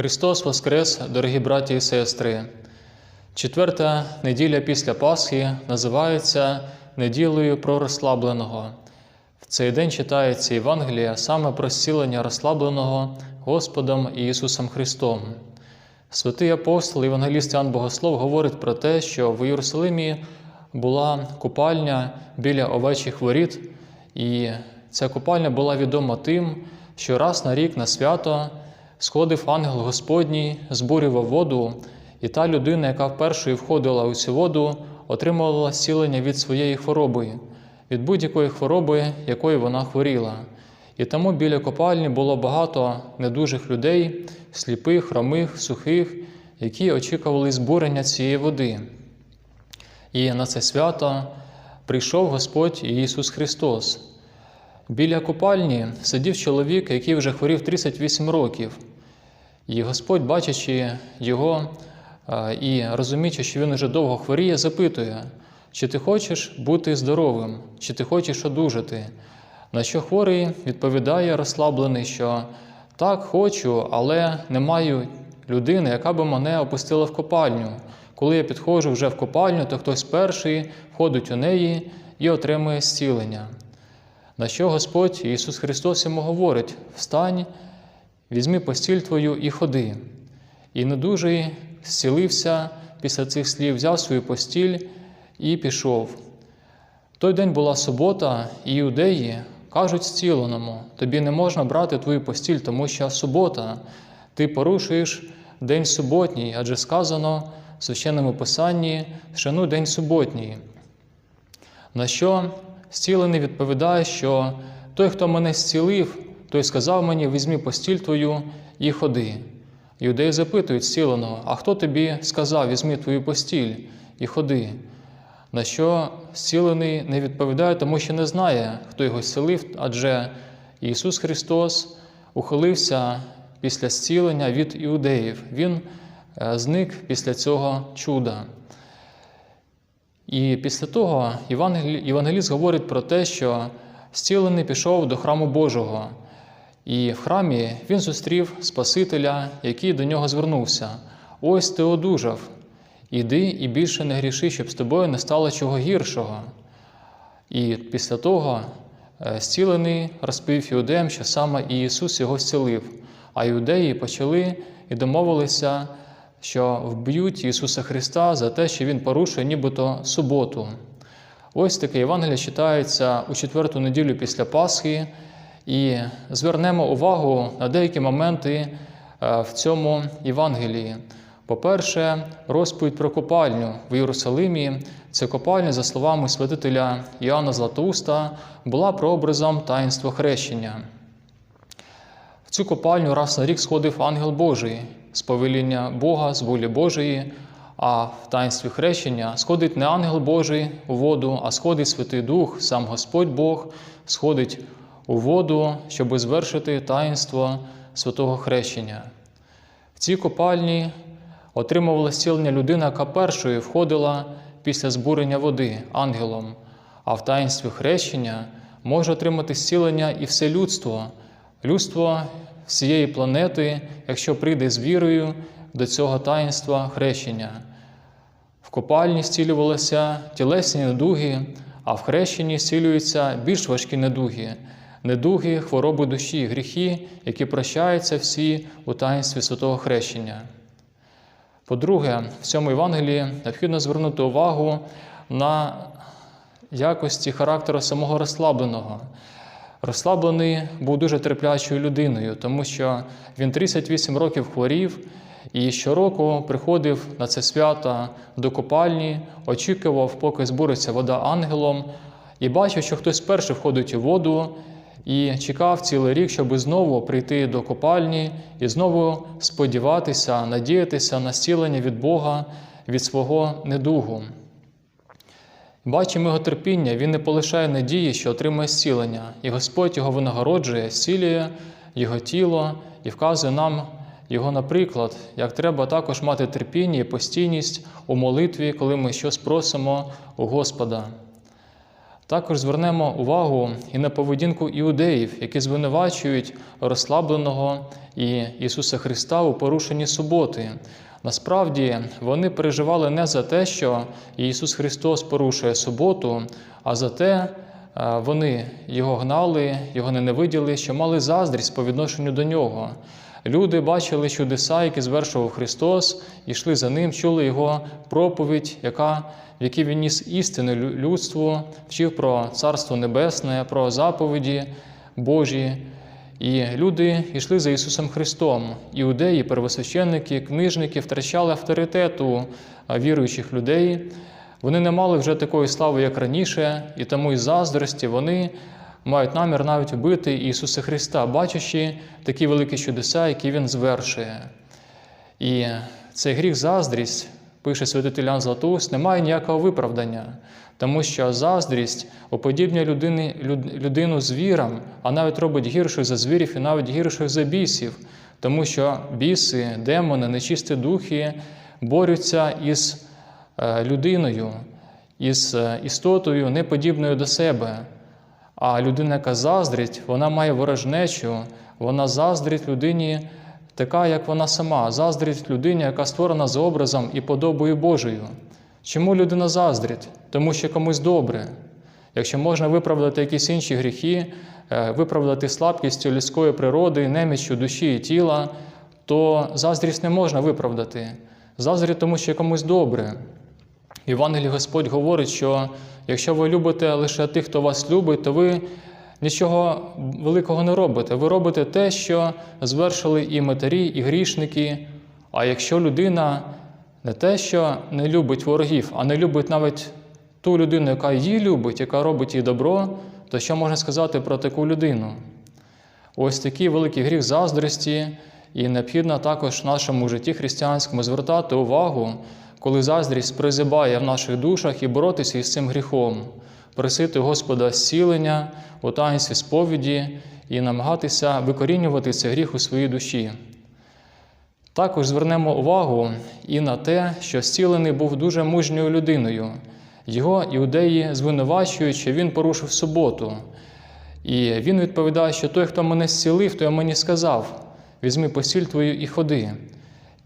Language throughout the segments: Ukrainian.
Христос Воскрес, дорогі браті і сестри! Четверта неділя після Пасхи називається неділею про розслабленого. В цей день читається Євангелія саме про зцілення розслабленого Господом Ісусом Христом. Святий апостол Євангеліст Іоанн Богослов говорить про те, що в Єрусалимі була купальня біля овечих воріт, і ця купальня була відома тим, що раз на рік на свято сходив ангел Господній, збурював воду, і та людина, яка вперше входила у цю воду, отримувала зцілення від своєї хвороби, від будь-якої хвороби, якою вона хворіла. І тому біля копальні було багато недужих людей, сліпих, хромих, сухих, які очікували збурення цієї води. І на це свято прийшов Господь Ісус Христос. Біля купальні сидів чоловік, який вже хворів 38 років. І Господь, бачачи його і розуміючи, що він уже довго хворіє, запитує, чи ти хочеш бути здоровим, чи ти хочеш одужати. На що хворий відповідає розслаблений, що так, хочу, але не маю людини, яка би мене опустила в копальню. Коли я підходжу вже в копальню, то хтось перший входить у неї і отримує зцілення. На що Господь Ісус Христос йому говорить: Встань, візьми постіль твою і ходи. І недужий зцілився після цих слів, взяв свою постіль і пішов. Той день була субота, і іудеї кажуть зціленому: тобі не можна брати твою постіль, тому що субота, ти порушуєш день суботній, адже сказано в священному писанні шануй день суботній. На що зцілений відповідає, що той, хто мене зцілив, той сказав мені: візьми постіль твою і ходи. Юдеї запитують зціленого, а хто тобі сказав, візьми твою постіль і ходи? На що зцілений не відповідає, тому що не знає, хто його зцілив, адже Ісус Христос ухилився після зцілення від іудеїв. Він е, зник після цього чуда. І після того Євангеліст говорить про те, що зцілений пішов до храму Божого, і в храмі він зустрів Спасителя, який до нього звернувся. Ось ти одужав. Іди і більше не гріши, щоб з тобою не стало чого гіршого. І після того е, зцілений розповів іудеям, що саме Ісус його зцілив. А іудеї почали і домовилися, що вб'ють Ісуса Христа за те, що Він порушує нібито суботу. Ось таке Євангеліє читається у четверту неділю після Пасхи, і звернемо увагу на деякі моменти е, в цьому Євангелії. По-перше, розповідь про копальню в Єрусалимі. Ця копальня, за словами святителя Іоанна Златоуста, була прообразом таїнства хрещення. В цю копальню раз на рік сходив ангел Божий з повеління Бога, з волі Божої, а в таїнстві хрещення сходить не ангел Божий у воду, а сходить Святий Дух, сам Господь Бог сходить у воду, щоб звершити таїнство святого хрещення. В цій копальні отримувала зцілення людина, яка першою входила після збурення води ангелом, а в таїнстві хрещення може отримати зцілення і все людство, людство всієї планети, якщо прийде з вірою до цього таїнства хрещення. В копальні зцілювалися тілесні недуги, а в хрещенні зцілюються більш важкі недуги, недуги, хвороби душі, гріхи, які прощаються всі у таїнстві святого хрещення. По-друге, в цьому Євангелії необхідно звернути увагу на якості характеру самого розслабленого. Розслаблений був дуже терплячою людиною, тому що він 38 років хворів і щороку приходив на це свято до копальні, очікував, поки збуриться вода ангелом, і бачив, що хтось перший входить у воду, і чекав цілий рік, щоб знову прийти до копальні і знову сподіватися, надіятися на зцілення від Бога від свого недугу. Бачимо його терпіння, він не полишає надії, що отримає зцілення, і Господь його винагороджує, зцілює його тіло і вказує нам його наприклад, як треба також мати терпіння і постійність у молитві, коли ми щось просимо у Господа. Також звернемо увагу і на поведінку іудеїв, які звинувачують розслабленого і Ісуса Христа у порушенні суботи. Насправді вони переживали не за те, що Ісус Христос порушує суботу, а за те, е, вони його гнали, його ненавиділи, що мали заздрість по відношенню до нього. Люди бачили чудеса, які звершував Христос, йшли за ним, чули його проповідь, яка, в якій він ніс істини лю- людству, вчив про Царство Небесне, про заповіді Божі. І люди йшли за Ісусом Христом. Іудеї, первосвященники, книжники втрачали авторитет у а, віруючих людей. Вони не мали вже такої слави, як раніше, і тому із заздрості вони мають намір навіть вбити Ісуса Христа, бачачи такі великі чудеса, які Він звершує. І цей гріх заздрість, пише святитель Ян Златоуст, не має ніякого виправдання, тому що заздрість уподібнює людини, люд- людину звірам, а навіть робить гіршою за звірів і навіть гіршою за бісів, тому що біси, демони, нечисті духи борються із е, людиною, із е, істотою, неподібною до себе. А людина, яка заздрить, вона має ворожнечу, вона заздрить людині така, як вона сама, заздрить людині, яка створена за образом і подобою Божою. Чому людина заздрить? Тому що комусь добре. Якщо можна виправдати якісь інші гріхи, е, виправдати слабкістю людської природи, неміччю душі і тіла, то заздрість не можна виправдати. Заздрить, тому що комусь добре. Євангелії Господь говорить, що якщо ви любите лише тих, хто вас любить, то ви нічого великого не робите. Ви робите те, що звершили і матері, і грішники. А якщо людина не те, що не любить ворогів, а не любить навіть ту людину, яка її любить, яка робить їй добро, то що можна сказати про таку людину? Ось такий великий гріх заздрості, і необхідно також в нашому житті християнському звертати увагу, коли заздрість призибає в наших душах і боротися із цим гріхом, просити Господа зцілення у таїнстві сповіді і намагатися викорінювати цей гріх у своїй душі. Також звернемо увагу і на те, що зцілений був дуже мужньою людиною. Його іудеї звинувачують, що він порушив суботу. І він відповідає, що той, хто мене зцілив, той мені сказав: візьми посіль твою і ходи.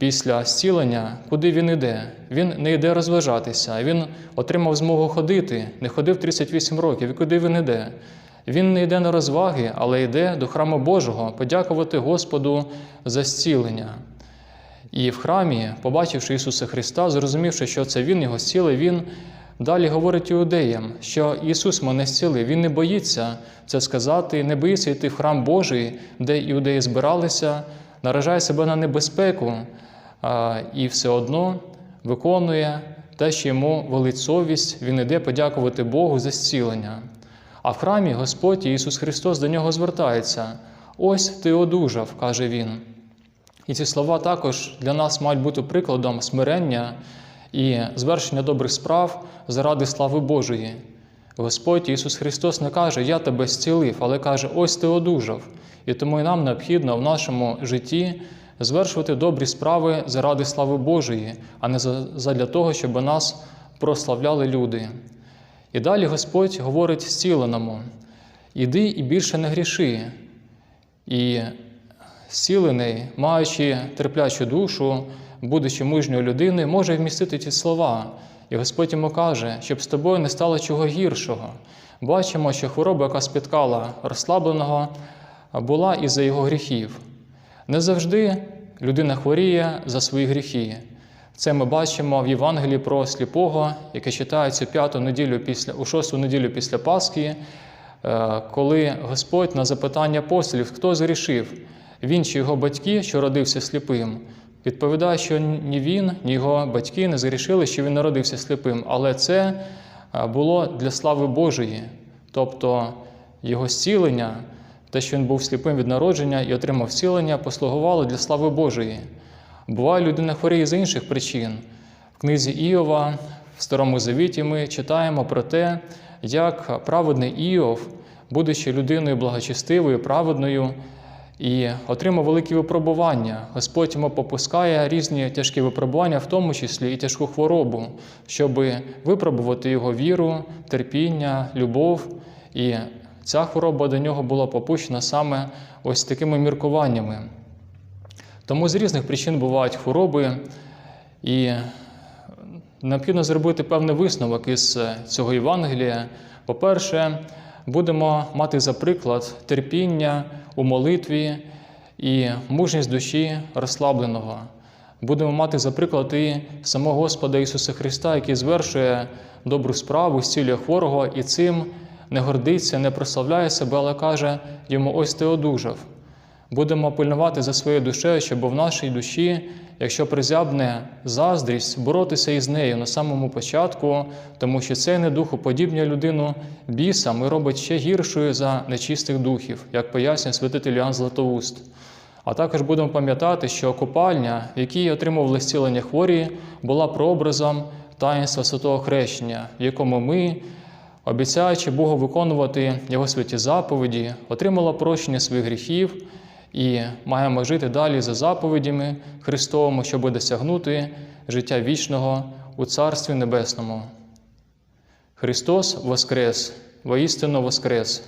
Після зцілення, куди він іде? Він не йде розважатися. Він отримав змогу ходити, не ходив 38 років. І куди він іде? Він не йде на розваги, але йде до храму Божого подякувати Господу за зцілення. І в храмі, побачивши Ісуса Христа, зрозумівши, що це Він його зцілив, Він далі говорить іудеям, що Ісус мене зцілив. Він не боїться це сказати, не боїться йти в храм Божий, де іудеї збиралися, наражає себе на небезпеку і все одно виконує те, що йому велить совість, він іде подякувати Богу за зцілення. А в храмі Господь Ісус Христос до нього звертається. Ось ти одужав, каже Він. І ці слова також для нас мають бути прикладом смирення і звершення добрих справ заради слави Божої. Господь Ісус Христос не каже, Я тебе зцілив, але каже, ось ти одужав. І тому і нам необхідно в нашому житті звершувати добрі справи заради слави Божої, а не за- задля того, щоб нас прославляли люди. І далі Господь говорить зціленому: іди і більше не гріши. І зцілений, маючи терплячу душу, будучи мужньою людиною, може вмістити ті слова. І Господь йому каже, щоб з тобою не стало чого гіршого. Бачимо, що хвороба, яка спіткала розслабленого, була із-за його гріхів. Не завжди людина хворіє за свої гріхи. Це ми бачимо в Євангелії про сліпого, яке читається п'яту неділю після, у шосту неділю після Пасхи, е, коли Господь на запитання апостолів, хто згрішив, він чи його батьки, що родився сліпим, відповідає, що ні він, ні його батьки не згрішили, що він народився сліпим, але це е, було для слави Божої, тобто його зцілення, те, що він був сліпим від народження і отримав зцілення, послугувало для слави Божої. Буває, людина хворіє з інших причин. В книзі Іова, в Старому Завіті, ми читаємо про те, як праведний Іов, будучи людиною благочестивою, праведною, і отримав великі випробування. Господь йому попускає різні тяжкі випробування, в тому числі і тяжку хворобу, щоб випробувати його віру, терпіння, любов. І ця хвороба до нього була попущена саме ось такими міркуваннями. Тому з різних причин бувають хвороби, і необхідно зробити певний висновок із цього Євангелія. По-перше, будемо мати за приклад терпіння у молитві і мужність душі розслабленого. Будемо мати за приклад і самого Господа Ісуса Христа, який звершує добру справу, зцілює хворого і цим не гордиться, не прославляє себе, але каже йому: ось ти одужав. Будемо пильнувати за своєю душею, щоб в нашій душі, якщо призябне заздрість, боротися із нею на самому початку, тому що цей недух уподібнює людину бісам і робить ще гіршою за нечистих духів, як пояснює святитель Іоанн Златоуст. А також будемо пам'ятати, що купальня, в якій отримували зцілення хворі, була прообразом таїнства святого хрещення, в якому ми, обіцяючи Богу виконувати Його святі заповіді, отримала прощення своїх гріхів і маємо жити далі за заповідями Христовими, щоб досягнути життя вічного у Царстві Небесному. Христос Воскрес, воістину Воскрес!